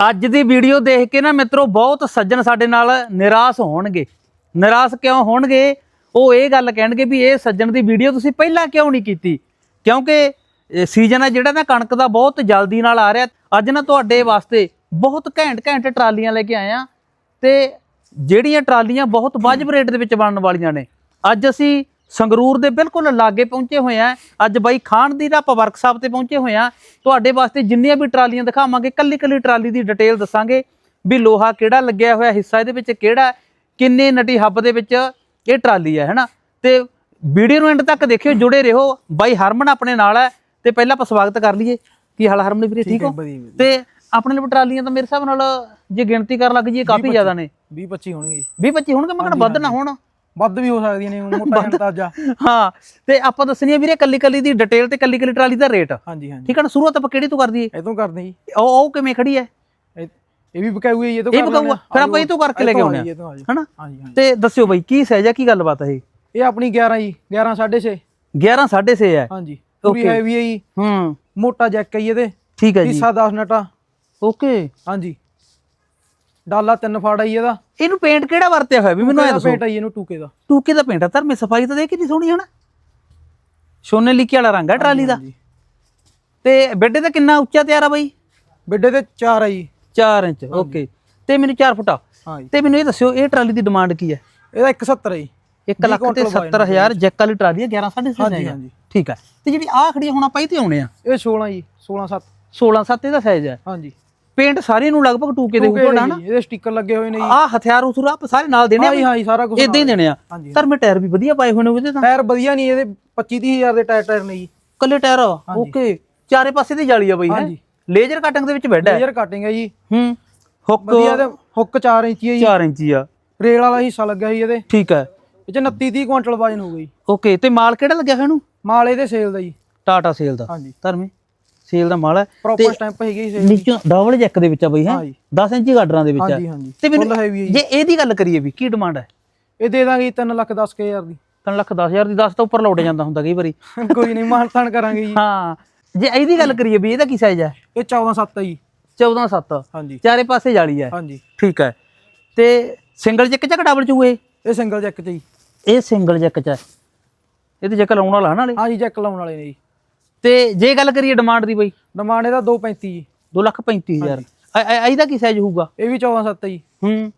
ਅੱਜ ਦੀ ਵੀਡੀਓ ਦੇਖ ਕੇ ਨਾ ਮਿੱਤਰੋ ਬਹੁਤ ਸੱਜਣ ਸਾਡੇ ਨਾਲ ਨਿਰਾਸ਼ ਹੋਣਗੇ। ਨਿਰਾਸ਼ ਕਿਉਂ ਹੋਣਗੇ? ਉਹ ਇਹ ਗੱਲ ਕਹਿਣਗੇ ਵੀ ਇਹ ਸੱਜਣ ਦੀ ਵੀਡੀਓ ਤੁਸੀਂ ਪਹਿਲਾਂ ਕਿਉਂ ਨਹੀਂ ਕੀਤੀ? ਕਿਉਂਕਿ ਸੀਜ਼ਨ ਹੈ ਜਿਹੜਾ ਨਾ ਕਣਕ ਦਾ ਬਹੁਤ ਜਲਦੀ ਨਾਲ ਆ ਰਿਹਾ। ਅੱਜ ਨਾ ਤੁਹਾਡੇ ਵਾਸਤੇ ਬਹੁਤ ਘੈਂਟ ਘੈਂਟ ਟਰਾਲੀਆਂ ਲੈ ਕੇ ਆਏ ਆ ਤੇ ਜਿਹੜੀਆਂ ਟਰਾਲੀਆਂ ਬਹੁਤ ਵਾਜਬ ਰੇਟ ਦੇ ਵਿੱਚ ਬਣਨ ਵਾਲੀਆਂ ਨੇ। ਅੱਜ ਅਸੀਂ ਸੰਗਰੂਰ ਦੇ ਬਿਲਕੁਲ ਲਾਗੇ ਪਹੁੰਚੇ ਹੋਏ ਆ। ਅੱਜ ਬਾਈ ਖਾਨ ਦੀ ਦਾ ਵਰਕਸ਼ਾਪ ਤੇ ਪਹੁੰਚੇ ਹੋਏ ਆ। ਤੁਹਾਡੇ ਵਾਸਤੇ ਜਿੰਨੀਆਂ ਵੀ ਟਰਾਲੀਆਂ ਦਿਖਾਵਾਂਗੇ ਕੱਲੀ ਕੱਲੀ ਟਰਾਲੀ ਦੀ ਡਿਟੇਲ ਦੱਸਾਂਗੇ ਵੀ ਲੋਹਾ ਕਿਹੜਾ ਲੱਗਿਆ ਹੋਇਆ ਹਿੱਸਾ ਇਹਦੇ ਵਿੱਚ ਕਿਹੜਾ ਕਿੰਨੇ ਨਟੀ ਹੱਬ ਦੇ ਵਿੱਚ ਇਹ ਟਰਾਲੀ ਹੈ ਹੈਨਾ? ਤੇ ਵੀਡੀਓ ਨੂੰ ਐਂਡ ਤੱਕ ਦੇਖਿਓ ਜੁੜੇ ਰਹੋ। ਬਾਈ ਹਰਮਨ ਆਪਣੇ ਨਾਲ ਹੈ ਤੇ ਪਹਿਲਾਂ ਆਪਾਂ ਸਵਾਗਤ ਕਰ ਲਈਏ। ਕੀ ਹਾਲ ਹਰਮਨ ਵੀਰੇ ਠੀਕ ਹੋ? ਤੇ ਆਪਣੇ ਲਈ ਟਰਾਲੀਆਂ ਤਾਂ ਮੇਰੇ ਹਿਸਾਬ ਨਾਲ ਜੇ ਗਿਣਤੀ ਕਰਨ ਲੱਗ ਜੀ ਕਾਫੀ ਜ਼ਿਆਦਾ ਨੇ। 20 25 ਹੋਣਗੇ 20 25 ਹੋਣਗੇ ਮੈਂ ਕਹਿੰਦਾ ਵੱਧ ਨਾ ਹੋਣ। ਵੱਧ ਵੀ ਹੋ ਸਕਦੀਆਂ ਨੇ ਮੋਟਾ ਅੰਦਾਜ਼ਾ। ਹਾਂ ਤੇ ਆਪਾਂ ਦੱਸਣੀ ਆ ਵੀਰੇ ਕੱਲੀ ਕੱਲੀ ਦੀ ਡਿਟੇਲ ਤੇ ਕੱਲੀ ਕੱਲੀ ਟਰਾਲੀ ਦਾ ਰੇਟ ਹਾਂਜੀ ਹਾਂਜੀ। ਠੀਕ ਹੈ ਨਾ? ਸ਼ੁਰੂਆਤ ਆਪਾਂ ਕਿਹੜੀ ਤੋਂ ਕਰ ਦਈਏ ਇਹ ਤੋਂ ਕਰਦੇ ਜੀ ਉਹ ਉਹ ਕਿਵੇਂ ਖੜੀ ਹੈ ਇਹ ਇਹ ਵੀ ਬਕਾਊ ਹੈ ਇਹ ਤੋਂ ਇਹ ਕਰ ਬਕਾਊ ਆ। ਫਿਰ ਆਪਾਂ ਇਹ ਤੋਂ ਕਰਕੇ ਲੈ ਕੇ ਆਉਂਦੇ ਆ। ਇਹ ਤੋਂ ਆ ਜੀ ਹਨਾ? ਹਾਂਜੀ ਹਾਂਜੀ। ਤੇ ਦੱਸਿਓ ਬਾਈ ਕੀ ਸਾਈਜ਼ ਆ ਕੀ ਗੱਲਬਾਤ ਹੈ ਇਹ? ਇਹ ਆਪਣੀ 11 ਜੀ 11 6.5 11 6.5 ਹੈ ਹਾਂਜੀ ਪੂਰੀ Okay. ਹੈਵੀ ਹੈ ਜੀ। ਹੂੰ। ਮੋਟਾ ਜੈਕ ਹੈ ਜੀ ਇਹਦੇ। ਠੀਕ ਹੈ ਜੀ। ਹਿੱਸਾ 10 ਨਟਾ। ਓਕੇ ਹਾਂਜੀ। ਡਾਲਾ ਤਿੰਨ ਫਾੜ ਆਈ ਇਹਦਾ। ਇਹਨੂੰ ਪੇਂਟ ਕਿਹੜਾ ਵਰਤਿਆ ਹੋਇਆ ਵੀ ਮੈਨੂੰ ਐ ਦੱਸੋ? ਪੇਂਟ ਆਈ ਇਹਨੂੰ ਟੂਕੇ ਦਾ। ਟੂਕੇ ਦਾ ਪੇਂਟ ਆ। ਧਰਮੇ ਸਫ਼ਾਈ ਤਾਂ ਦੇਖ ਕਿੰਨੀ ਸੋਹਣੀ ਹੈ ਨਾ। ਸੋਨੇ ਲਿਖੀ ਵਾਲਾ ਰੰਗ ਹੈ ਟਰਾਲੀ ਦਾ। ਹਾਂਜੀ। ਤੇ ਬੈੱਡੇ ਦਾ ਕਿੰਨਾ ਉੱਚਾ ਤਿਆਰ ਆ ਬਾਈ? ਬਿੱਡੇ ਤੇ 4 ਆ ਜੀ। 4 ਇੰਚ ਓਕੇ। ਤੇ ਮੈਨੂੰ 4 ਫੁੱਟਾ ਜੀ। ਤੇ ਮੈਨੂੰ ਇਹ ਦੱਸਿਓ ਇਹ ਟਰਾਲੀ ਦੀ ਡਿਮਾਂਡ ਕੀ ਹੈ ਇਹਦਾ 170 ਹੈ ਜੀ। 1 ਲੱਖ ਤੇ 70000 ਜੈਕ ਵਾਲੀ ਟਰਾਲੀ ਹੈ 11 ਹਾਂਜੀ, 6.5 ਹਾਂਜੀ। ਠੀਕ ਹੈ ਤੇ ਜਿਹੜੀ ਆਹ ਖੜੀ ਆ, ਹੁਣ ਆਪਾਂ ਇਹ ਤੇ ਆਉਣੇ ਆ? ਇਹ 16 ਜੀ 16 7 16 7 ਇਹਦਾ ਸਾਈਜ਼ ਹੈ ਹਾਂਜੀ। ਪੇਂਟ ਸਾਰੇ ਨੂੰ ਲਗਭਗ ਟੂਕੇ ਦੇ ਉੱਪਰ ਨਾ। ਜੀ, ਇਹਦੇ ਸਟicker ਲੱਗੇ ਹੋਏ ਨੇ ਜੀ। ਆਹ ਹਥਿਆਰ ਉਥੂਰ ਆਪ ਸਾਰੇ ਨਾਲ ਦੇਣੇ ਆ ਹਾਂ ਜੀ ਹਾਂ ਜੀ ਸਾਰਾ ਕੁਝ ਇਦਾਂ ਹੀ ਦੇਣੇ ਆ। ਹਾਂਜੀ। ਧਰਮੇ ਟਾਇਰ ਵੀ ਵਧੀਆ ਪਾਏ ਹੋਏ ਨੇ ਉਹਦੇ ਤਾਂ। ਟਾਇਰ ਵਧੀਆ ਨਹੀਂ ਇਹਦੇ 25 ਹਜ਼ਾਰ ਦੇ ਟਾਇਰ ਟਾਇਰ ਨੇ ਜੀ। ਕੱਲੇ ਟਾਇਰ ਓਕੇ। ਚਾਰੇ ਪਾਸੇ ਦੀ ਜਾਲੀ ਆ ਬਈ ਹੈ। ਲੇਜ਼ਰ ਕਟਿੰਗ ਦੇ ਵਿੱਚ ਬੈੱਡ ਹੈ। ਲੇਜ਼ਰ ਕਟਿੰਗ ਹੈ ਜੀ। ਹੂੰ। ਹੁੱਕ ਵਧੀਆ ਤੇ ਹੁੱਕ 4 ਇੰਚੀ ਹੈ ਜੀ। 4 ਇੰਚੀ ਆ। ਰੇਲ ਵਾਲਾ ਹਿੱਸਾ ਲੱਗਿਆ ਸੀ ਇਹਦੇ। ਠੀਕ ਹੈ। ਇਹ ਚ 29 30 ਕੁਇੰਟਲ ਵਜਨ ਹੋ ਗਈ। ਓਕੇ ਤੇ ਮਾਲ ਕਿਹੜਾ ਲੱਗਿਆ ਹੋਇਆ ਇਹਨੂੰ? ਮਾਲ ਇਹਦੇ ਸੇਲ ਦਾ ਜੀ। ਟਾਟਾ ਸੇਲ ਦਾ। ਹਾਂਜੀ। ਧਰਮੇ। ਸੇਲ ਦਾ ਮਾਲ ਹੈ ਪ੍ਰੋਪਰ ਸਟੈਂਪ ਹੈਗੀ ਸੇਲ ਨੀਚੋਂ ਡਬਲ ਜੈਕ ਦੇ ਵਿੱਚ ਆ ਬਈ ਹੈ? ਹਾਂ ਜੀ 10 ਇੰਚੀ ਗਾਡਰਾਂ ਦੇ ਵਿੱਚ ਆ। ਹਾਂਜੀ ਹਾਂਜੀ। ਤੇ ਮੈਨੂੰ ਜੀ। ਇਹਦੀ ਗੱਲ ਕਰੀਏ ਵੀ ਕੀ ਡਿਮਾਂਡ ਹੈ? ਇਹ ਦੇ ਦਾਂਗੇ 3 ਲੱਖ 10 ਕੇ ਹਜ਼ਾਰ ਦੀ। 3 ਲੱਖ 10000 ਦੀ 10 ਤੋਂ ਉੱਪਰ ਲੋਟ ਜਾਂਦਾ ਹੁੰਦਾ ਕਈ ਵਾਰੀ। ਕੋਈ ਨਹੀਂ ਮਾਨਤਾਨ ਕਰਾਂਗੇ ਜੀ। ਹਾਂ। ਜੇ ਇਹਦੀ ਗੱਲ ਕਰੀਏ ਵੀ ਇਹਦਾ ਕੀ ਸਾਈਜ਼ ਹੈ? ਇਹ 14 7 ਹੈ ਜੀ। 14 7 ਹਾਂਜੀ। ਚਾਰੇ ਪਾਸੇ ਜਾਲੀ ਹੈ। ਹਾਂਜੀ। ਠੀਕ ਹੈ। ਤੇ ਸਿੰਗਲ ਜੈਕ ਚ ਡਬਲ ਚ ਹੋਏ ਇਹ ਸਿੰਗਲ ਜੈਕ ਚ ਜੀ। ਇਹ ਸਿੰਗਲ ਜੈਕ ਚ ਹੈ। ਇਹਦੇ ਜੈਕ ਲਾਉਣ ਵਾਲਾ ਹੈ ਨਾਲੇ। ਹਾਂ ਜੀ ਜੈਕ ਲਾਉਣ ਵਾਲੇ ਨੇ ਜੀ। ਤੇ ਜੇ ਗੱਲ ਕਰੀਏ ਡਿਮਾਂਡ ਦੀ ਬਈ? ਡਿਮਾਂਡ ਇਹਦਾ 235 ਜੀ। 235000 ਇਹਦਾ ਕੀ ਸਾਈਜ਼ ਹੋਊਗਾ? ਇਹ ਵੀ 14 7 ਜੀ। ਹੂੰ।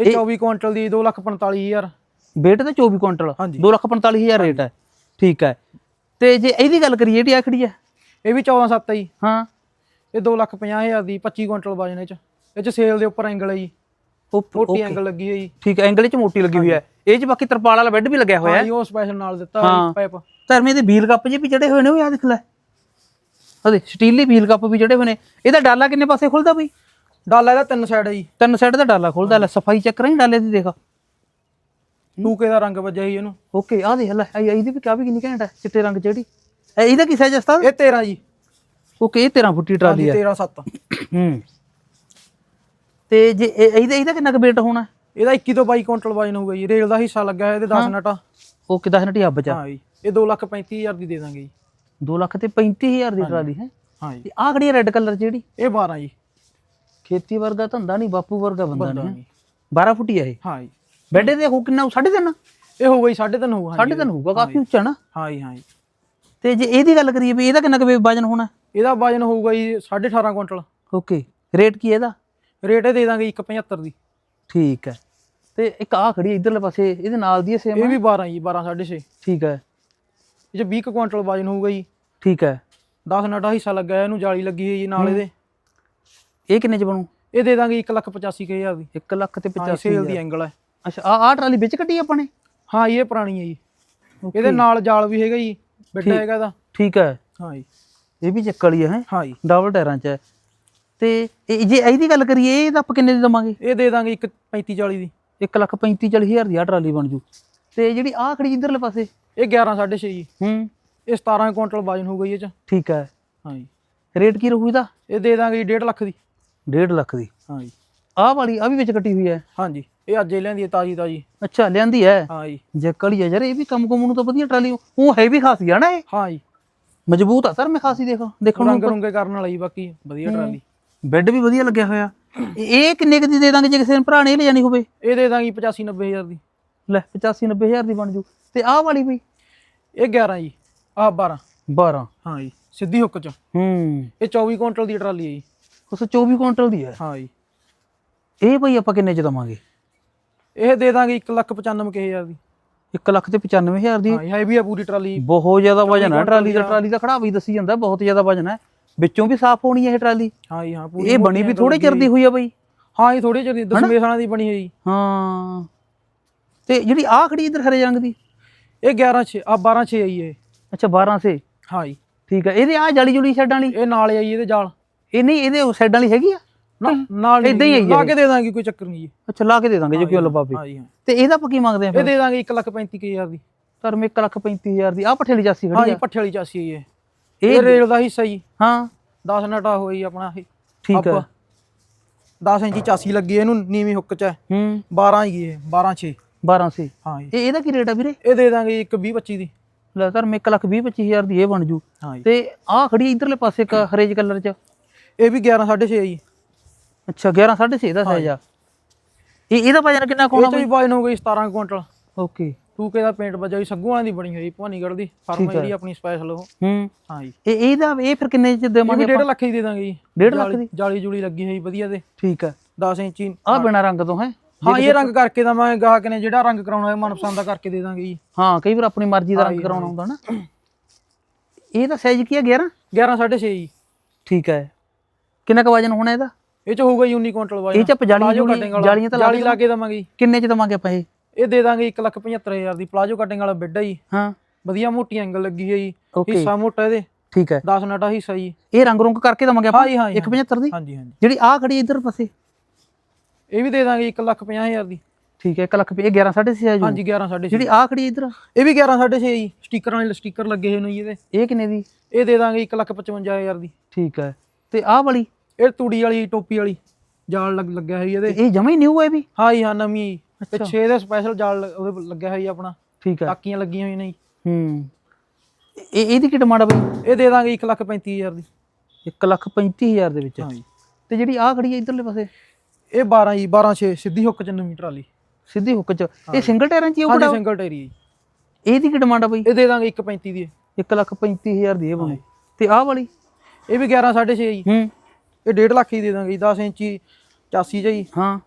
ਇਹ 24 ਕੁਇੰਟਲ ਦੀ 2 ਲੱਖ 45 ਹਜ਼ਾਰ। weight ਤੇ 24 ਕੁਇੰਟਲ। ਹਾਂਜੀ। 245000 ਰੇਟ ਹੈ। ਠੀਕ ਹੈ। ਤੇ ਜੇ ਇਹਦੀ ਗੱਲ ਕਰੀਏ ਜਿਹੜੀ ਆ ਖੜੀ ਹੈ। ਇਹ ਵੀ 14 7 ਜੀ। ਹਾਂ। ਇਹ 2 ਲੱਖ 50 ਹਜ਼ਾਰ ਦੀ 25 ਕੁਇੰਟਲ ਵਜਨ ਇਹ ਚ। ਇਹ ਚ ਸੇਲ ਦੇ ਉੱਪਰ ਐਂਗਲ ਹੈ ਜੀ। ਉਹ ਮੋਟੀ ਐਂਗਲ ਲੱਗੀ ਹੈ ਜੀ। ਠੀਕ ਐਂਗਲ ਚ ਮੋਟੀ ਲੱਗੀ ਹੋਈ ਹੈ। ਇਹ ਚ ਬਾਕੀ ਤਰਪਾਲ ਵਾਲਾ ਬੈੱਡ ਵੀ ਲੱਗਿਆ ਹੋਇਆ ਹਾਂ। ਉਹ ਸਪੈਸ਼ਲ ਨਾਲ ਦਿੱਤਾ ਹਾਂ। ਪਾਈਪ ਧਰਮੇ ਦੇ ਵੀਲ ਕੱਪ ਜੇ ਵੀ ਜੜੇ ਹੋਏ ਨੇ ਉਹ ਆ ਦੇਖ ਲੈ। ਉਹਦੇ ਸਟੀਲੀ ਵੀਲ ਕੱਪ ਵੀ ਜੜੇ ਹੋਏ ਨੇ। ਇਹਦਾ ਡਾਲਾ ਕਿੰਨੇ ਪਾਸੇ ਖੁੱਲਦਾ ਬਈ? ਡਾਲਾ ਇਹਦਾ ਤਿੰਨ ਸਾਈਡ ਹੈ ਜੀ। ਤਿੰਨ ਸਾਈਡ ਦਾ ਡਾਲਾ ਖੁੱਲਦਾ। ਲੈ ਸਫ਼ਾਈ ਚੈੱਕ ਕਰਾਂ ਡਾਲੇ ਦੀ ਦੇਖ। ਟੂਕੇ ਦਾ ਰੰਗ ਵੱਜਿਆ ਜੀ ਇਹਨੂੰ। ਓਕੇ ਆ ਦੇਖ ਲੈ ਇਹ- ਇਹਦੀ ਵੀ ਕਿਆ ਵੀ ਕਿੰਨੀ ਘੈਂਟ ਹੈ ਚਿੱਟੇ ਰੰਗ ਜਿਹੜੀ। ਇਹ- ਇਹਦਾ ਕੀ ਸਾਈਜ਼ ਅਸਤਾ ਇਹ 13 ਜੀ। ਓਕੇ ਇਹ 13 ਫੁੱਟੀ ਟਰਾਲੀ ਹੈ। 13 7 ਹੂੰ। ਤੇ ਜੇ ਇਹ- ਇਹਦਾ ਇਹਦਾ ਕਿੰਨਾ ਕੁ weight ਹੋਣਾ? ਇਹਦਾ 21 ਤੋਂ 22 ਕੁਇੰਟਲ ਵਜਨ ਹੋਊਗਾ ਜੀ। ਰੇਲ ਦਾ ਹਿੱਸਾ ਲੱਗਾ ਹੈ ਇਹਦੇ 10 ਨਟਾ। ਓਕੇ 10 ਨਟੀ ਹੱਬ ਚ ਹਾਂ ਜੀ। ਇਹ 2 ਲੱਖ 35 ਹਜ਼ਾਰ ਦੀ ਦੇ ਦਾਂਗੇ ਜੀ। 2 ਲੱਖ ਤੇ 35000 ਦੀ ਟਰਾਲੀ ਹੈ? ਹਾਂ ਜੀ। ਆਹ ਖੜੀ ਰੈੱਡ ਕਲਰ ਜਿਹੜੀ? ਇਹ 12 ਜੀ। ਖੇਤੀ ਵਰਗਾ ਧੰਦਾ ਨਹੀਂ ਬਾਪੂ ਵਰਗਾ ਬੰਦਾ ਨਹੀਂ ਨਹੀਂ। 12 ਫੁੱਟੀ ਹੈ ਇਹ। ਹਾਂ ਜੀ। ਬੈੱਡੇ ਦੇ ਹੋ ਕਿੰਨਾ 3.5 ਇਹ ਹੋਊਗਾ ਜੀ 3.5 ਹੋਊਗਾ ਹਾਂ ਜੀ। 3.5 ਹੋਊਗਾ ਕਾਫੀ ਉੱਚਾ ਨਾ। ਹਾਂ ਜੀ ਹਾਂ ਜੀ। ਤੇ ਜੇ ਇਹਦੀ ਗੱਲ ਕਰੀਏ ਵੀ ਇਹਦਾ ਕਿੰਨਾ ਕੁ ਵਜਨ ਹੋਣਾ? ਇਹਦਾ ਵਜਨ ਹੋਊਗਾ ਜੀ 18.5 ਕੁਇੰਟਲ। ਓਕੇ। ਰੇਟ ਕੀ ਇਹਦਾ? ਰੇਟ ਇਹ ਦੇ ਦਾਂਗੇ 175 ਦੀ। ਠੀਕ ਹੈ। ਤੇ ਇੱਕ ਆਹ ਖੜੀ ਹੈ ਇਧਰਲੇ ਪਾਸੇ ਇਹਦੇ ਨਾਲ ਦੀ ਸੇਮ ਇਹ ਵੀ 12 ਜੀ 12 6.5 ਠੀਕ ਹੈ ਇਹ ਚ 20 ਕੁ ਕੁਇੰਟਲ ਵਜਨ ਹੋਊਗਾ ਜੀ। ਠੀਕ ਹੈ 10 ਨਟਾ ਹਿੱਸਾ ਲੱਗਾ ਹੈ ਇਹਨੂੰ ਜਾਲੀ ਲੱਗੀ ਹੋਈ ਜੀ ਨਾਲ ਇਹਦੇ। ਇਹ ਕਿੰਨੇ ਚ ਬਣੂ? ਇਹ ਦੇ ਦਾਂਗੇ 1 ਲੱਖ 85 ਕੁ ਹਜ਼ਾਰ ਦੀ। 1 ਲੱਖ ਤੇ 85 ਸੇਲ ਦੀ ਐਂਗਲ ਹੈ ਅੱਛਾ ਆ ਆ ਟਰਾਲੀ ਵਿੱਚ ਕੱਢੀ ਆਪਾਂ ਨੇ? ਹਾਂ ਇਹ ਪੁਰਾਣੀ ਹੈ ਜੀ। ਇਹਦੇ ਨਾਲ ਜਾਲ ਵੀ ਹੈਗਾ ਜੀ ਬਿੱਡ ਹੈਗਾ ਇਹਦਾ। ਠੀਕ ਹੈ ਹਾਂ ਜੀ। ਇਹ ਵੀ ਚੱਕ ਵਾਲੀ ਹੈ? ਹਾਂ ਜੀ। ਡਬਲ ਟਾਇਰਾਂ ਚ ਹੈ ਤੇ ਇਹ ਜੇ ਇਹਦੀ ਗੱਲ ਕਰੀਏ ਇਹ ਤਾਂ ਆਪਾਂ ਕਿੰਨੇ ਦੀ ਦਵਾਂਗੇ? ਇਹ ਦੇ ਦਾਂਗੇ 1 35 40 ਦੀ। 1 ਲੱਖ 35 40 ਹਜ਼ਾਰ ਦੀ ਆ ਟਰਾਲੀ ਬਣ ਜੂ। ਤੇ ਜਿਹੜੀ ਆਹ ਖੜੀ ਇਧਰਲੇ ਪਾਸੇ ਇਹ 11 6.5 ਜੀ। ਹੂੰ। ਇਹ 17 ਕੁਇੰਟਲ ਵਜਨ ਹੋਊਗਾ ਇਹ ਚ। ਠੀਕ ਹੈ। ਹਾਂ ਜੀ ਰੇਟ ਕੀ ਰਹੂ ਇਹਦਾ? ਇਹ ਦੇ ਦਾਂਗੇ ਜੀ 1.5 ਲੱਖ ਦੀ। 1.5 ਲੱਖ ਦੀ। ਹਾਂ ਜੀ ਆਹ ਵਾਲੀ ਆ ਵੀ ਵਿੱਚ ਕੱਟੀ ਹੋਈ ਹੈ? ਹਾਂ ਜੀ ਇਹ ਅੱਜ ਹੀ ਲੈਂਦੀ ਹੈ ਤਾਜੀ ਤਾਜੀ। ਅੱਛਾ ਲਿਆਂਦੀ ਹੈ? ਹਾਂ ਜੀ ਜੈਕ ਵਾਲੀ ਹੈ ਯਾਰ ਇਹ ਵੀ ਕੰਮ ਕੁਮ ਨੂੰ ਤਾਂ ਵਧੀਆ ਟਰਾਲੀ ਉਹ ਹੈਵੀ ਖਾਸੀ ਆ ਨਾ ਇਹ? ਹਾਂ ਜੀ ਮਜ਼ਬੂਤ ਆ ਸਰ ਮੈਂ ਖਾਸੀ ਦੇਖ ਦੇਖਣ ਨੂੰ ਰੰਗ ਰੁੰਗੇ ਕਰਨ ਵਾਲਾ ਬਾਕੀ ਵਧੀਆ ਟਰਾਲੀ। ਬੈੱਡ ਵੀ ਵਧੀਆ ਲੱਗਿਆ ਹੋਇਆ। ਇਹ ਕਿੰਨੇ ਕੁ ਦੀ ਦੇ ਦਾਂਗੇ ਜੇ ਕਿਸੇ ਨੇ ਭਰਾ ਨੇ ਲੈ ਜਾਣੀ ਹੋਵੇ? ਇਹ ਦੇ ਦਾਂਗੇ 85 90 ਹਜ਼ਾਰ ਦੀ। ਲੈ 85 90 ਹਜ਼ਾਰ ਦੀ ਬਣ ਜੂ। ਤੇ ਆਹ ਵਾਲੀ ਬਈ? ਇਹ 11 ਜੀ ਆਹ 12 12 ਹਾਂ ਜੀ ਸਿੱਧੀ ਹੁੱਕ ਚ। ਹੂੰ। ਇਹ 24 ਕੁਇੰਟਲ ਦੀ ਟਰਾਲੀ ਹੈ ਜੀ। ਉਸ 24 ਕੁਇੰਟਲ ਦੀ ਹੈ। ਹਾਂ ਜੀ। ਇਹ ਬਈ ਆਪਾਂ ਕਿੰਨੇ ਚ ਦਵਾਂਗੇ? ਇਹ ਦੇ ਦਾਂਗੇ 195000 ਦੀ। 1 ਲੱਖ ਤੇ 95000 ਦੀ? ਹਾਂ ਹੈਵੀ ਆ ਪੂਰੀ ਟਰਾਲੀ। ਬਹੁਤ ਜ਼ਿਆਦਾ ਵਜਨ ਹੈ। ਟਰਾਲੀ ਦਾ। ਟਰਾਲੀ ਦਾ ਖੜਾ ਵੀ ਦੱਸੀ ਜਾਂਦਾ ਬਹੁਤ ਜ਼ਿਆਦਾ ਵਜਨ ਹੈ। ਵਿੱਚੋਂ ਵੀ ਸਾਫ਼ ਹੋਣੀ ਹੈ ਇਹ ਟਰਾਲੀ? ਹਾਂ ਜੀ ਹਾਂ ਪੂਰੀ ਇਹ ਬਣੀ ਵੀ ਥੋੜੇ ਚਿਰ ਦੀ ਹੋਈ ਆ ਬਈ। ਹਾਂ ਇਹ ਥੋੜੀ ਜਿਹੀ ਦਸਵੇਂ ਸਾਲਾਂ ਦੀ ਬਣੀ ਹੈ ਜੀ ਹਾਂ। ਤੇ ਜਿਹੜੀ ਆਹ ਖੜੀ ਇਧਰ ਹਰੇ ਰੰਗ ਦੀ? ਇਹ 11 6 ਆ 12 6 ਆਈ ਇਹ। ਅੱਛਾ 12 ਸੇ ਹਾਂ ਜੀ। ਠੀਕ ਹੈ ਇਹਦੇ ਆ ਜਾਲੀ ਜੁਲੀ ਛੱਡਾਂ ਵਾਲੀ? ਇਹ ਨਾਲ ਆਈ ਇਹਦੇ ਜਾਲ। ਇਹ ਨਹੀਂ ਇਹਦੇ ਸਾਈਡਾਂ ਵਾਲੀ ਹੈਗੀ ਆ? ਨਾ ਨਾਲ ਏਦਾਂ ਹੀ ਆਈ ਹੈ ਲਾ ਕੇ ਦੇ ਦਾਂਗੇ ਕੋਈ ਚੱਕਰ ਨਹੀਂ ਜੀ। ਅੱਛਾ ਲਾ ਕੇ ਦੇ ਦਾਂਗੇ ਜੇ ਕੋਈ ਬਾਬੇ ਹਾਂ ਜੀ ਹਾਂ। ਤੇ ਇਹਦਾ ਆਪਾਂ ਕੀ ਮੰਗਦੇ ਆ ਇਹ ਦੇ ਦਾਂਗੇ 135000 ਦੀ। ਧਰਮ 1 ਲੱਖ 35000 ਦੀ। ਆ ਪਠੇਲੀ ਜਾਸੀ ਹਾਂ ਖੜੀ ਜੀ ਆ। ਪੱਠੇ ਵਾਲੀ ਚਾਸੀ ਹੈ ਇਹ। ਇਹ ਰੇਲ ਦਾ ਹਿੱਸਾ ਜੀ। ਹਾਂ। 10 ਨਟਾ ਹੋਈ ਆਪਣਾ ਇਹ। ਠੀਕ ਹੈ। 10 ਇੰਚੀ ਚਾਸੀ ਲੱਗੀ ਇਹਨੂੰ ਨੀਵੀਂ ਹੁੱਕ ਚ। ਹੈ। ਹੂੰ 12 ਹੀ ਇਹ 12 6 12 ਸੇ ਹਾਂ ਜੀ। ਇਹ ਇਹਦਾ ਕੀ ਰੇਟ ਆ ਵੀਰੇ? ਇਹ ਦੇ ਦਾਂਗੇ ਇੱਕ 20 25 ਦੀ। ਲੈ ਧਰਮ 1 ਲੱਖ 20 25000 ਦੀ ਇਹ ਬਣ ਜੂ। ਹਾਂ ਜੀ। ਤੇ ਆਹ ਖੜੀ ਇਧਰਲੇ ਪਾਸੇ ਇੱਕ ਹਰੇਜ ਕਲਰ ਚ? ਇਹ ਵੀ 11 6.5 ਹੈ ਜੀ। ਅੱਛਾ 11 6.5 ਦਾ ਸਾਈਜ਼ ਆ। ਇਹ ਇਹਦਾ ਵਜਨ ਕਿੰਨਾ ਇਹ ਕੋਣਾ ਚ ਵੀ ਵਜਨ ਹੋ ਗਈ 17 ਕੁਇੰਟਲ। ਓਕੇ। 2K ਦਾ ਪੇਂਟ ਵੱਜਾ ਜੀ ਸੱਗੂ ਵਾਲਿਆਂ ਦੀ ਬਣੀ ਹੋਈ ਭਵਾਨੀਗੜ੍ਹ ਦੀ ਫਰਮ ਜਿਹੜੀ ਆਪਣੀ ਸਪੈਸ਼ਲ ਉਹ। ਹੂੰ। ਹਾਂ ਜੀ। ਇਹ ਇਹਦਾ ਇਹ ਫਿਰ ਕਿੰਨੇ ਚ ਦੇਵਾਂਗੇ ਵੀ 1.5 ਲੱਖ ਹੀ ਦੇ ਦਾਂਗੇ ਜੀ। ਡੇਢ ਲੱਖ ਜਾਲੀ- ਜਾਲੀ ਜੂਲੀ ਲੱਗੀ ਹੋਈ ਵਧੀਆ ਤੇ। ਠੀਕ ਹੈ 10 ਇੰਚੀ ਆਹ ਬਿਨਾ ਰੰਗ ਤੋਂ ਹੈ? ਹਾਂ ਇਹ ਰੰਗ ਕਰਕੇ ਮੈਂ ਗਾਹਕ ਨੇ ਜਿਹੜਾ ਰੰਗ ਕਰਾਉਣਾ ਹੋਇਆ ਮਨਪਸੰਦ ਦਾ ਕਰਕੇ ਦੇ ਦਾਂਗੇ ਜੀ। ਹਾਂ ਕਈ ਵਾਰ ਆਪਣੀ ਮਰਜ਼ੀ ਦਾ ਰੰਗ ਕਰਾਉਣਾ ਹੁੰਦਾ ਨਾ। ਇਹ ਤਾਂ ਸਾਈਜ਼ ਕੀ ਹੈ 11 11 6.5 ਜੀ। ਠੀਕ ਹੈ ਕਿੰਨਾ ਕੁ ਵਜਨ ਹੋਣਾ ਇਹਦਾ? ਇਹ ਚ ਹੋਊਗਾ ਜੀ 19 ਕੁਇੰਟਲ ਵਜਨ ਇਹ ਚ ਆਪਾਂ ਜਾਲੀ ਪਲਾਜੋ ਜੂਲੀ- ਕਟਿੰਗ ਵਾਲਾ। ਜਾਲੀਆਂ ਤਾਂ ਲਾ ਕੇ ਦਵਾਂਗੇ ਕਿੰਨੇ ਚ ਦਵਾਂਗੇ ਆਪਾਂ ਇਹ? ਇਹ ਦੇ ਦਾਂਗੇ 175000 ਦੀ ਪਲਾਜੋ ਕਟਿੰਗ ਵਾਲਾ ਬੈੱਡ ਹੈ ਜੀ। ਹਾਂ। ਵਧੀਆ ਮੋਟੀ ਐਂਗਲ ਲੱਗੀ ਹੈ ਜੀ। ਹਿੱਸਾ ਮੋਟਾ ਇਹਦੇ। ਠੀਕ ਹੈ। 10 ਨਟਾ ਹਿੱਸਾ ਜੀ। ਇਹ ਰੰਗ ਰੁੰਗ ਕਰਕੇ ਦਵਾਂਗੇ ਆਪਾਂ? ਹਾਂ ਜੀ ਹਾਂ ਜੀ 175 ਦੀ? ਹਾਂਜੀ ਹਾਂਜੀ। ਜਿਹੜੀ ਆਹ ਖੜੀ ਇਧਰ ਪਾਸੇ? ਇਹ ਵੀ ਦੇ ਦਾਂਗੇ 150000 ਦੀ। ਠੀਕ ਹੈ 1 ਲੱਖ ਰੁਪਏ ਇਹ 11 6.5 ਹੈ ਹਾਂਜੀ 11 6.5 ਜਿਹੜੀ ਆਹ ਖੜੀ ਇਧਰ? ਇਹ ਵੀ 11 6.5 ਜੀ। ਸਟicker ਵਾਲੇ ਸਟicker ਲੱਗੇ ਹੋਏ ਨੇ ਜੀ ਇਹਦੇ। ਇਹ ਕਿੰਨੇ ਦੀ? ਇਹ ਦੇ ਦਾਂਗੇ 155000 ਦੀ। ਠੀਕ ਹੈ। ਤੇ ਆਹ ਵਾਲੀ? ਇਹ ਤੂੜੀ ਵਾਲੀ ਟੋਪੀ ਵਾਲੀ ਜਾਲ ਲੱਗ ਲੱਗਿਆ ਹੋਈ ਇਹਦੇ। ਇਹ ਜਮਾ ਹੀ ਨਿਊ ਹੈ ਵੀ? ਹਾਂ ਜੀ ਹਾਂ ਨਵੀਂ ਜੀ। ਪਿੱਛੇ ਇਹਦੇ ਸਪੈਸ਼ਲ ਜਾਲ ਲ- ਉਹਦੇ ਲੱਗਿਆ ਹੋਈ ਆਪਣਾ। ਠੀਕ ਹੈ। ਟਾਕੀਆਂ ਲੱਗੀਆਂ ਹੋਈਆਂ ਨੇ ਜੀ। ਹੂੰ। ਇਹ ਇਹਦੀ ਕੀ ਡਿਮਾਂਡ ਆ ਬਈ? ਇਹ ਦੇ ਦਾਂਗੇ 135000 ਦੀ। 1 ਲੱਖ 35000 ਦੇ ਵਿੱਚ। ਹਾਂ ਜੀ ਤੇ ਜਿਹੜੀ ਆਹ ਖੜੀ ਹੈ ਇਧਰਲੇ ਪਾਸੇ? ਇਹ 12 ਜੀ 12 6 ਸਿੱਧੀ ਹੁੱਕ ਚ ਨਵੀਂ ਟਰਾਲੀ। ਸਿੱਧੀ ਹੁੱਕ ਚ। ਇਹ ਸਿੰਗਲ ਟਾਇਰਾਂ ਚ ਹੀ ਹਾਂਜੀ ਉਹ ਸਿੰਗਲ ਟਾਇਰੀ ਜੀ। ਇਹਦੀ ਕੀ ਡਿਮਾਂਡ ਆ ਬਈ? ਇਹ ਦੇ ਦਾਂਗੇ 135 ਦੀ 1 ਲੱਖ 35000 ਦੀ ਇਹ ਬਣੀ। ਤੇ ਆਹ ਵਾਲੀ? ਇਹ ਵੀ 11 6.5 ਜੀ। ਹੂੰ। ਇਹ 1.5 ਲੱਖ ਹੀ ਦੇ ਦਾਂਗੇ ਜੀ 10 ਇੰਚੀ 84 ਚ ਜੀ। ਹਾਂ।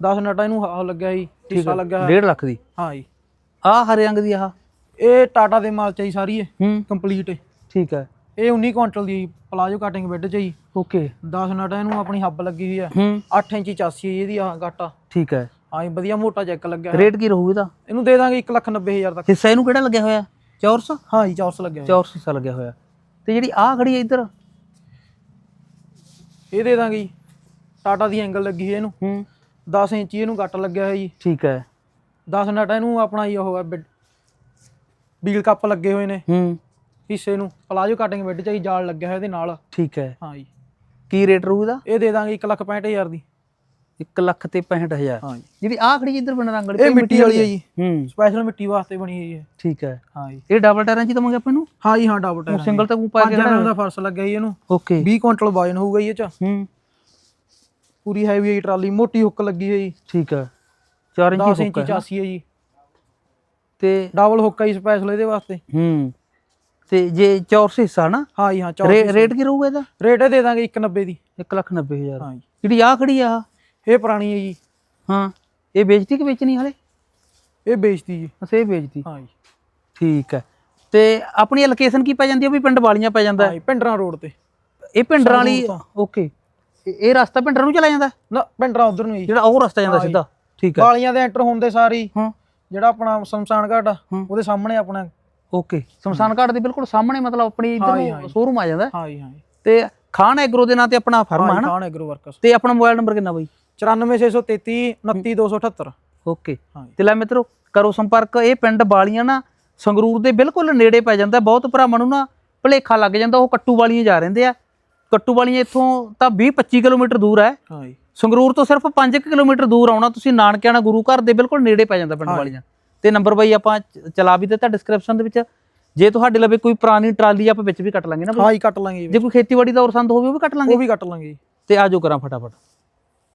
10 ਨਟਾ ਇਹਨੂੰ ਆਹ ਲੱਗਿਆ ਜੀ ਹਿੱਸਾ ਲੱਗਾ 1.5 ਲੱਖ ਦੀ? ਹਾਂ ਜੀ। ਆਹ ਹਰੇ ਰੰਗ ਦੀ ਆਹ? ਇਹ ਟਾਟਾ ਦੇ ਮਾਲ ਚ ਜੀ ਸਾਰੀ ਇਹ ਹੂੰ। ਕੰਪਲੀਟ ਠੀਕ ਹੈ। ਇਹ 19 ਕੁਇੰਟਲ ਦੀ ਪਲਾਜੋ ਕਟਿੰਗ ਬੈੱਡ ਚ ਜੀ। ਓਕੇ। 10 ਨਟਾ ਇਹਨੂੰ ਆਪਣੀ ਹੱਬ ਲੱਗੀ ਹੋਈ ਹੈ ਹੂੰ। 8 ਇੰਚੀ 84 ਇਹਦੀ ਆਹ ਗਾਟਾ ਠੀਕ ਹੈ। ਹਾਂ ਵਧੀਆ ਮੋਟਾ ਚੈੱਕ ਲੱਗਿਆ। ਰੇਟ ਕੀ ਰਹੂ ਇਹਦਾ? ਇਹਨੂੰ ਦੇ ਦਾਂਗੇ 190000 ਤੱਕ। ਹਿੱਸਾ ਇਹਨੂੰ ਕਿਹੜਾ ਲੱਗਿਆ ਹੋਇਆ? ਚੌਰਸ? ਹਾਂ ਜੀ ਚੌਰਸ ਲੱਗਿਆ ਹੋਇਆ। ਚੌਰਸ ਹਿੱਸਾ ਲੱਗਿਆ ਹੋਇਆ। ਤੇ ਜਿਹੜੀ ਆਹ ਖੜੀ ਹੈ ਇੱਧਰ? ਇਹ ਦੇ ਦਾਂਗੇ ਜੀ। ਟਾਟਾ ਦੀ ਐਂਗਲ ਲੱਗੀ ਹੋਈ ਇਹਨੂੰ। ਹੂੰ। 10 ਇੰਚੀ ਇਹਨੂੰ ਗੱਟ ਲੱਗਿਆ ਹੋਇਆ ਜੀ। ਠੀਕ ਹੈ। 10 ਨਟ ਇਹਨੂੰ ਆਪਣਾ ਹੀ ਉਹ ਹੈ ਬੀਲ ਕੱਪ ਲੱਗੇ ਹੋਏ ਨੇ। ਹੂੰ। ਹਿੱਸੇ ਨੂੰ ਪਲਾਜੋ ਕਟਿੰਗ ਬੈੱਡ ਚ ਹੀ ਜਾਲ ਲੱਗਿਆ ਹੋਇਆ ਇਹਦੇ ਨਾਲ। ਠੀਕ ਹੈ। ਹਾਂ ਜੀ। ਕੀ ਰੇਟ ਰਹੂ ਇਹਦਾ? ਇਹ ਦੇ ਦਾਂਗੇ 165000 ਦੀ। 1 ਲੱਖ ਤੇ 65000 ਹਾਂ ਜੀ। ਜਿਹੜੀ ਆਹ ਖੜੀ ਇੱਧਰ ਬਣ ਰੰਗ ਵਾਲੀ ਇਹ ਮਿੱਟੀ ਵਾਲੀ ਹੈ ਜੀ। ਹੂੰ ਸਪੈਸ਼ਲ ਮਿੱਟੀ ਵਾਸਤੇ ਬਣੀ ਹੋਈ ਹੈ। ਠੀਕ ਹੈ। ਹਾਂ ਜੀ। ਇਹ ਡਬਲ ਟਾਇਰਾਂ ਚ ਦਵਾਂਗੇ ਆਪਾਂ ਇਹਨੂੰ? ਹਾਂ ਜੀ ਹਾਂ ਡਬਲ ਟਾਇਰ ਸਿੰਗਲ ਤਾਂ ਕੋ ਪਾ ਕੇ 5 ਐਮਐਮ ਦਾ ਫਰਸ਼ ਲੱਗਿਆ ਜੀ ਇਹਨੂੰ। ਓਕੇ 20 ਕੁਇੰਟਲ ਵਜਨ ਹੋਊਗਾ ਜੀ ਇਹ ਚ। ਹੂੰ। ਪੂਰੀ ਹੈਵੀ ਹੈ ਟਰਾਲੀ ਮੋਟੀ ਹੁੱਕ ਲੱਗੀ ਹੋਈ। ਠੀਕ ਹੈ। 4 ਇੰਚੀ 10 ਹੁੱਕ ਇੰਚੀ ਹੈ 84 ਹੈ ਜੀ। ਤੇ ਡਬਲ ਹੁੱਕ ਹੈ ਸਪੈਸ਼ਲ ਇਹਦੇ ਵਾਸਤੇ। ਹੂੰ। ਤੇ ਜੇ ਚੌਰਸ ਹਿੱਸਾ ਨਾ? ਹਾਂ ਜੀ ਹਾਂ ਚੌ ਰੇ- ਰੇਟ ਕੀ ਰਹੂਗਾ ਇਹਦਾ? ਰੇਟ ਦੇ ਦਾਂਗੇ 190 ਦੀ। 1 ਲੱਖ 90000 ਹਾਂ ਜੀ। ਜਿਹੜੀ ਆਹ ਖੜੀ ਆ ਇਹ ਪੁਰਾਣੀ ਹੈ ਜੀ। ਹਾਂ। ਇਹ ਵੇਚਤੀ ਕਿ ਵੇਚਣੀ ਹਲੇ? ਇਹ ਵੇਚਦੀ ਜੀ। ਅਸੇ ਇਹ ਵੇਚਤੀ। ਹਾਂ ਜੀ। ਠੀਕ ਹੈ। ਤੇ ਆਪਣੀ ਲੋਕੇਸ਼ਨ ਕੀ ਪੈ ਜਾਂਦੀ ਹੈ ਵੀ ਪਿੰਡ ਵਾਲੀਆਂ ਪੈ ਜਾਂਦਾ ਹਾਂ। ਪਿੰਡਰਾ ਰੋਡ ਤੇ। ਇਹ ਪਿੰਡਰਾਂ ਵਾਲੀ ਓਕੇ। ਇਹ- ਇਹ ਰਸਤਾ ਪਿੰਡਰਾਂ ਨੂੰ ਚਲਾ ਜਾਂਦਾ? ਨਾ ਪਿੰਡਰਾ ਉਧਰ ਨੂੰ ਜੀ। ਜਿਹੜਾ ਉਹ ਰਸਤਾ ਜਾਂਦਾ ਸਿੱਧਾ? ਠੀਕ ਹੈ। ਵਾਲੀਆਂ ਦੇ ਐਂਟਰ ਹੁੰਦੇ ਸਾਰੀ। ਹਾਂ। ਜਿਹੜਾ ਆਪਣਾ ਸ਼ਮਸ਼ਾਨ ਘਾਟ ਆ ਹੂੰ। ਉਹਦੇ ਸਾਹਮਣੇ ਆਪਣਾ। ਓਕੇ। ਸ਼ਮਸ਼ਾਨ ਘਾਟ ਦੇ ਬਿਲਕੁਲ ਸਾਹਮਣੇ ਮਤਲਬ ਆਪਣੀ ਹਾਂ ਜੀ, ਇੱਧਰ ਹਾਂ ਜੀ। ਸ਼ੋਰੂਮ ਆ ਜਾਂਦਾ। ਹਾਂ ਜੀ ਹਾਂ ਜੀ। ਤੇ ਖਾਨ ਐਗਰੋ ਦੇ ਨਾਂ ਤੇ ਆਪਣਾ ਫਰਮ ਹੈ ਨਾ ਖਾਨ ਐਗਰੋ ਵਰਕਸ ਤੇ ਆਪਣਾ ਮੋਬਾਈਲ ਨੰਬਰ ਕਿੰਨਾ ਬਾਈ? 94633 29278 ਓਕੇ ਹਾਂ ਜੀ ਤੇ ਲੈ ਮਿੱਤਰੋ ਕਰੋ ਸੰਪਰਕ। ਇਹ ਪਿੰਡ ਬਾਲੀਆਂ ਨਾ ਸੰਗਰੂਰ ਦੇ ਬਿਲਕੁਲ ਨੇੜੇ ਪੈ ਜਾਂਦਾ। ਬਹੁਤ ਭਰਾਵਾਂ ਨੂੰ ਨਾ ਭਲੇਖਾ ਲੱਗ ਜਾਂਦਾ। ਉਹ ਕੱਟੂ ਵਾਲੀਆਂ ਜਾ ਰਹਿੰਦੇ ਆ। ਕੱਟੂ ਵਾਲੀਆਂ ਇੱਥੋਂ ਤਾਂ 20 25 ਕਿਲੋਮੀਟਰ ਦੂਰ ਹੈ। ਹਾਂ ਜੀ। ਸੰਗਰੂਰ ਤੋਂ ਸਿਰਫ 5 ਕਿਲੋਮੀਟਰ ਦੂਰ ਆਉਣਾ ਤੁਸੀਂ ਨਾਨਕਿਆਣਾ ਗੁਰੂ ਘਰ ਦੇ ਬਿਲਕੁਲ ਨੇੜੇ ਪੈ ਜਾਂਦਾ ਪਿੰਡ ਵਾਲੀਆਂ। ਤੇ ਨੰਬਰ ਬਾਈ ਆਪਾਂ ਚਲਾ ਵੀ ਦਿੱਤਾ ਡਿਸਕ੍ਰਿਪਸ਼ਨ ਦੇ ਵਿੱਚ ਜੇ ਤੁਹਾਡੇ ਲਵੇ ਕੋਈ ਪੁਰਾਣੀ ਟਰਾਲੀ ਆਪਾਂ ਵਿੱਚ ਵੀ ਕੱਟ ਲਾਂਗੇ ਨਾ। ਹਾਂ ਕੱਟ ਲਾਂਗੇ ਜੀ ਕੋਈ ਖੇਤੀਬਾੜੀ ਦਾ ਹੋਰ ਸੰਦ ਹੋਵੇ ਉਹ ਵੀ ਕੱਟ ਲਾਂਗੇ। ਉਹ ਵੀ ਕੱਟ ਲਾਂਗੇ ਤੇ ਆਜੋ ਕਰਾਂ ਫਟਾਫਟ।